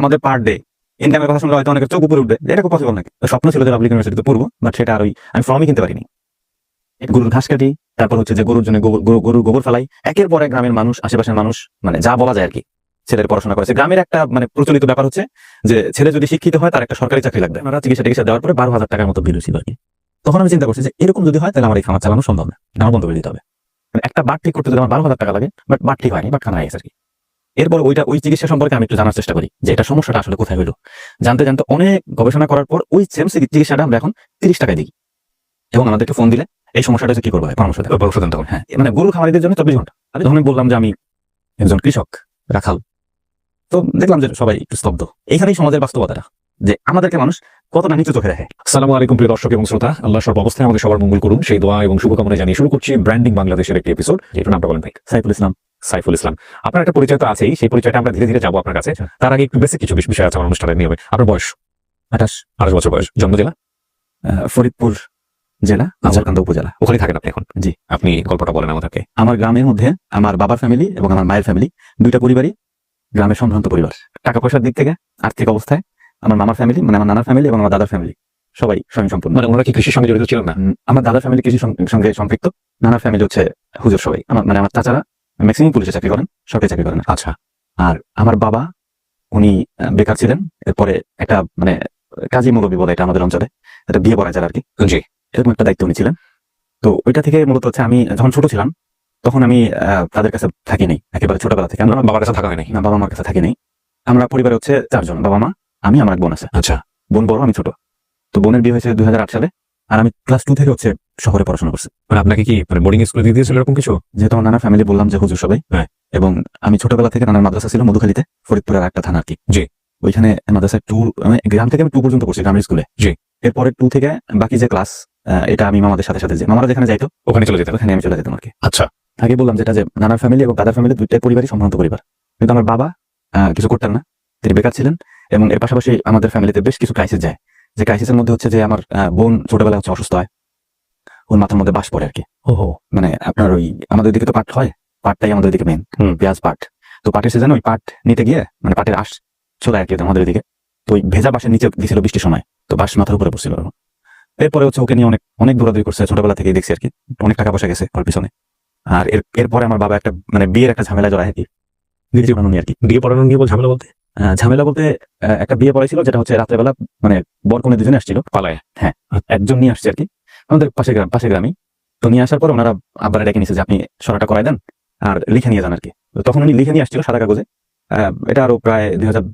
আমাদের per day ইনকামের কথা শুনলে হয়তো অনেকের চোখ উপরে উঠবে এটা খুব পসিবল নাকি? স্বপ্ন ছিল যে পাবলিক ইউনিভার্সিটিতে পড়ব বাট সেটা আর ওই আমি ফর্মই কিনতে পারিনি। গরুর ঘাস কাটি, তারপর হচ্ছে যে গরুর জন্য গরুর গোবর ফেলাই, একের পর গ্রামের মানুষ, আশেপাশের মানুষ মানে যা বলা যায় আর কি, ছেলের পড়াশোনা করেছে গ্রামের একটা মানে প্রচলিত ব্যাপার হচ্ছে যে ছেলে যদি শিক্ষিত হয়, তার একটা সরকারি চাকরি লাগবে। আমরা চিকিৎসা টিকিৎসা দেওয়ার পরে বারো হাজার টাকার মতো বিল ছিল আর কি তখন আমি চিন্তা করছি যে এরকম যদি হয়, তাহলে আমার এই খামার চালানো সম্ভব না। আমার বন্ধ করে দিতে হবে। মানে একটা বাট ঠিক করতে যদি আমার বারো হাজার টাকা লাগে বাট বাট ঠিক হয়নি বাট খানা গেছে আর কি। এরপর ওইটা ওই চিকিৎসা সম্পর্কে আমি একটু জানার চেষ্টা করি যে এটা সমস্যাটা আসলে কোথায় হইল। জানতে জানতে অনেক গবেষণা করার পর ওই সেম চিকিৎসাটা আমরা এখন তিরিশ টাকায় দিই। এবং আমাদেরকে ফোন দিলে এই সমস্যাটা হচ্ছে কি করব? পরামর্শ দেয় পরামর্শ দেন তখন হ্যাঁ মানে গরু খামারিদের জন্য চব্বিশ ঘণ্টা। আমি তখন বললাম যে আমি একজন কৃষক রাখাল। তো দেখলাম যে সবাই একটু স্তব্ধ। এইখানেই সমাজের বাস্তবতাটা যে আমাদেরকে মানুষ কতটা নিচু চোখে দেখে। সালামু আলাইকুম প্রিয় দর্শক এবং শ্রোতা। আল্লাহ সর্ব অবস্থায় আমাদের সবার মঙ্গল করুন। সেই দোয়া এবং শুভকামনা জানিয়ে শুরু করছি ব্র্যান্ডিং বাংলাদেশের একটি এপিসোড যেটার নামটা বলেন ভাই। সাইফুল ইসলাম। সাইফুল ইসলাম। আপনার একটা পরিচয় তো আছেই সেই পরিচয়টা আমরা ধীরে ধীরে যাব আপনার কাছে। তার আগে একটু বেসিক কিছু বিষয় আছে আমার অনুষ্ঠানের নিয়মে। আপনার বয়স? আঠাশ। আঠাশ বছর বয়স। জন্ম জেলা? ফরিদপুর জেলা আজারকান্দা উপজেলা। ওখানে থাকেন আপনি এখন? জি। আপনি গল্পটা বলেন আমাদেরকে আমার গ্রামের মধ্যে আমার বাবার ফ্যামিলি এবং আমার মায়ের ফ্যামিলি দুইটা পরিবারই গ্রামের সম্ভ্রান্ত পরিবার। টাকা পয়সার দিক থেকে আর্থিক অবস্থায় আমার মামার ফ্যামিলি মানে আমার নানার ফ্যামিলি এবং আমার দাদার ফ্যামিলি সবাই স্বয়ং সম্পূর্ণ মানে ওনারা কি কৃষির সঙ্গে জড়িত ছিলেন না? আমার দাদার ফ্যামিলি কৃষির সঙ্গে সম্পৃক্ত নানার ফ্যামিলি হচ্ছে হুজুর সবাই। আমার মানে আমার চাচারা ম্যাক্সিমাম পুলিশে চাকরি করেন সরকারি চাকরি করেন। আচ্ছা। আর আমার বাবা উনি বেকার ছিলেন এরপরে একটা মানে কাজী মুরব্বী বলে এটা আমাদের অঞ্চলে একটা বিয়ে করা যায় আর কি। জি। এরকম একটা দায়িত্ব উনি ছিলেন। তো ওইটা থেকে মূলত হচ্ছে আমি যখন ছোট ছিলাম তখন আমি তাদের কাছে থাকি নাই একেবারে ছোটবেলা থেকে। আমরা বাবার কাছে থাকা হয়নি। না বাবা মার কাছে থাকি নাই। আমরা পরিবারে হচ্ছে চারজন বাবা মা আমি আমার এক বোন আছে। আচ্ছা। বোন বড় আমি ছোট। তো বোনের বিয়ে হয়েছে দুই হাজার আট সালে আর আমি ক্লাস টু থেকে হচ্ছে শহরে পড়াশোনা করছি। মানে আপনাকে কি মানে বোর্ডিং স্কুলে দিয়ে দিয়েছিল এরকম কিছু? যেহেতু আমার নানা ফ্যামিলি বললাম যে হুজুর সবাই। হ্যাঁ। এবং আমি ছোটবেলা থেকে নানার মাদ্রাসা ছিল মধুখালীতে ফরিদপুরের একটা থানা আর কি। জি। ওইখানে মাদ্রাসায় টু আমি গ্রাম থেকে আমি টু পর্যন্ত পড়ছি গ্রামের স্কুলে জি। এরপরে টু থেকে বাকি যে ক্লাস এটা আমি মামাদের সাথে সাথে যে মামারা যেখানে যাইতো ওখানে চলে যেতেন? ওখানে আমি চলে যেতাম আর কি। আচ্ছা। আগে বললাম যেটা যে নানার ফ্যামিলি এবং দাদার ফ্যামিলি দুইটাই পরিবারই সম্ভ্রান্ত পরিবার। কিন্তু আমার বাবা কিছু করতেন না। তিনি বেকার ছিলেন এবং এর পাশাপাশি আমাদের ফ্যামিলিতে বেশ কিছু ক্রাইসিস যায়। যে ক্রাইসিসের মধ্যে হচ্ছে যে আমার বোন ছোটবেলায় হচ্ছে অসুস্থ হয়। ওর মাথার মধ্যে বাস পড়ে আর কি। ওহো। মানে আপনার ওই আমাদের দিকে তো পাট হয় পাটটাই আমাদের দিকে মেন পেঁয়াজ পাট। তো পাটের সিজনে ওই পাট নিতে গিয়ে মানে পাটের আশ চলে আর কি আমাদের দিকে। তো ওই ভেজা বাসের নিচে দিছিল বৃষ্টির সময় তো বাস মাথার উপরে পড়ছিল এরপরে হচ্ছে ওকে নিয়ে অনেক অনেক দৌড়াদৌড়ি করছে ছোটবেলা থেকেই দেখছি আর কি। অনেক টাকা পয়সা গেছে ওর পিছনে। আর এর এরপরে আমার বাবা একটা মানে বিয়ের একটা ঝামেলা জড়ায় আর কি। বিয়ে জীবন নিয়ে আর কি। বিয়ে পড়ানো নিয়ে ঝামেলা বলতে? ঝামেলা বলতে একটা বিয়ে পড়াইছিল যেটা হচ্ছে রাত্রেবেলা মানে বর কনে দুজনে আসছিল। পালায়। হ্যাঁ একজন নিয়ে আসছে আর কি। আমাদের পাশে গ্রাম পাশে গ্রামে তো নিয়ে আসার পর ওনারা আবার ডেকে নিয়েছে যে, আপনি সরাটা করাই দেন আর লিখে নিয়ে যান আর কি তখন উনি লিখে নিয়ে আসছিল সাদা কাগজে। এটা আরও প্রায় দুই হাজার